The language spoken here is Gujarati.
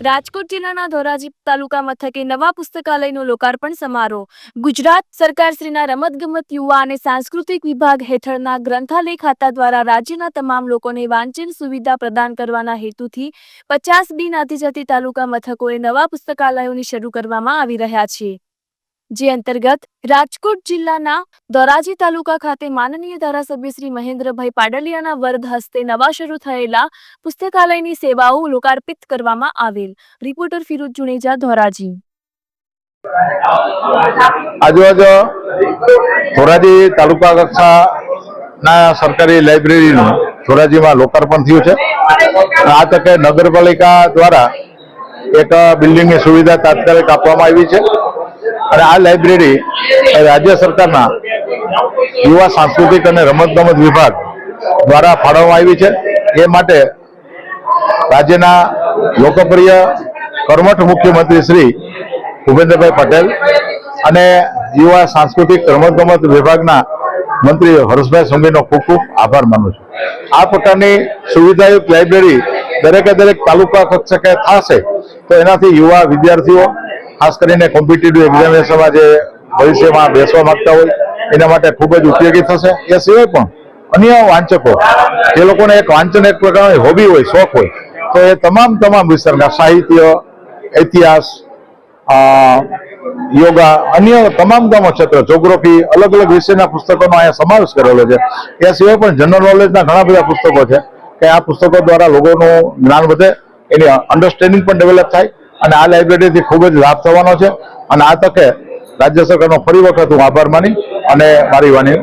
રાજકોટ જિલ્લાના ધોરાજી તાલુકા મથકે નવા પુસ્તકાલયનો લોકાર્પણ સમારોહ. ગુજરાત સરકારશ્રીના રમતગમત યુવા અને સાંસ્કૃતિક વિભાગ હેઠળના ગ્રંથાલય ખાતા દ્વારા રાજ્યના તમામ લોકોને વાંચન સુવિધા પ્રદાન કરવાના હેતુથી પચાસ બિન આદિજાતિ તાલુકા મથકોએ નવા પુસ્તકાલયોની શરૂ કરવામાં આવી રહ્યા છે. જે અંતર્ગત રાજકોટ જિલ્લાના ધોરાજી તાલુકા ખાતે માનનીય ધારાસભ્ય શ્રી મહેન્દ્રભાઈ પાડલિયાના વરદ હસ્તે નવા શરૂ થયેલા પુસ્તકાલયની સેવાઓ લોકાર્પિત કરવામાં આવેલ. રિપોર્ટર ફિરોજ જુનેજા, ધોરાજી. આજુબાજુ ધોરાજી તાલુકા કક્ષાના સરકારી લાઇબ્રેરીનું ધોરાજીમાં લોકાર્પણ થયું છે. આ તકે નગરપાલિકા દ્વારા એક બિલ્ડિંગની સુવિધા તાત્કાલિક આપવામાં આવી છે. અને આ લાઇબ્રેરી રાજ્ય સરકારના યુવા સાંસ્કૃતિક અને રમતગમત વિભાગ દ્વારા ફાળવવામાં આવી છે. એ માટે રાજ્યના લોકપ્રિય કર્મઠ મુખ્યમંત્રી શ્રી ભૂપેન્દ્રભાઈ પટેલ અને યુવા સાંસ્કૃતિક રમતગમત વિભાગના મંત્રી હર્ષભાઈ સંઘવીનો ખૂબ ખૂબ આભાર માનું છું. આ પ્રકારની સુવિધાયુક્ત લાઇબ્રેરી દરેકે દરેક તાલુકા કક્ષકે થશે તો એનાથી યુવા વિદ્યાર્થીઓ ખાસ કરીને કોમ્પિટિટિવ એક્ઝામિનેશનમાં જે ભવિષ્યમાં બેસવા માંગતા હોય, એના માટે ખૂબ જ ઉપયોગી થશે. એ સિવાય પણ અન્ય વાંચકો, જે લોકોને એક વાંચન એક પ્રકારની હોબી હોય, શોખ હોય, તો એ તમામ તમામ વિસ્તારના સાહિત્ય, ઇતિહાસ યોગા, અન્ય તમામ તમામ ક્ષેત્ર જોગ્રાફી અલગ અલગ વિષયના પુસ્તકોનો અહીંયા સમાવેશ કરેલો છે. એ સિવાય પણ જનરલ નોલેજના ઘણા બધા પુસ્તકો છે, કે આ પુસ્તકો દ્વારા લોકોનું જ્ઞાન વધે, એની અન્ડરસ્ટેન્ડિંગ પણ ડેવલપ થાય અને આ લાઇબ્રેરીથી ખૂબ જ લાભ થવાનો છે અને આ તકે રાજ્ય સરકારનો ફરી વખત હું આભાર માની અને મારી વાની.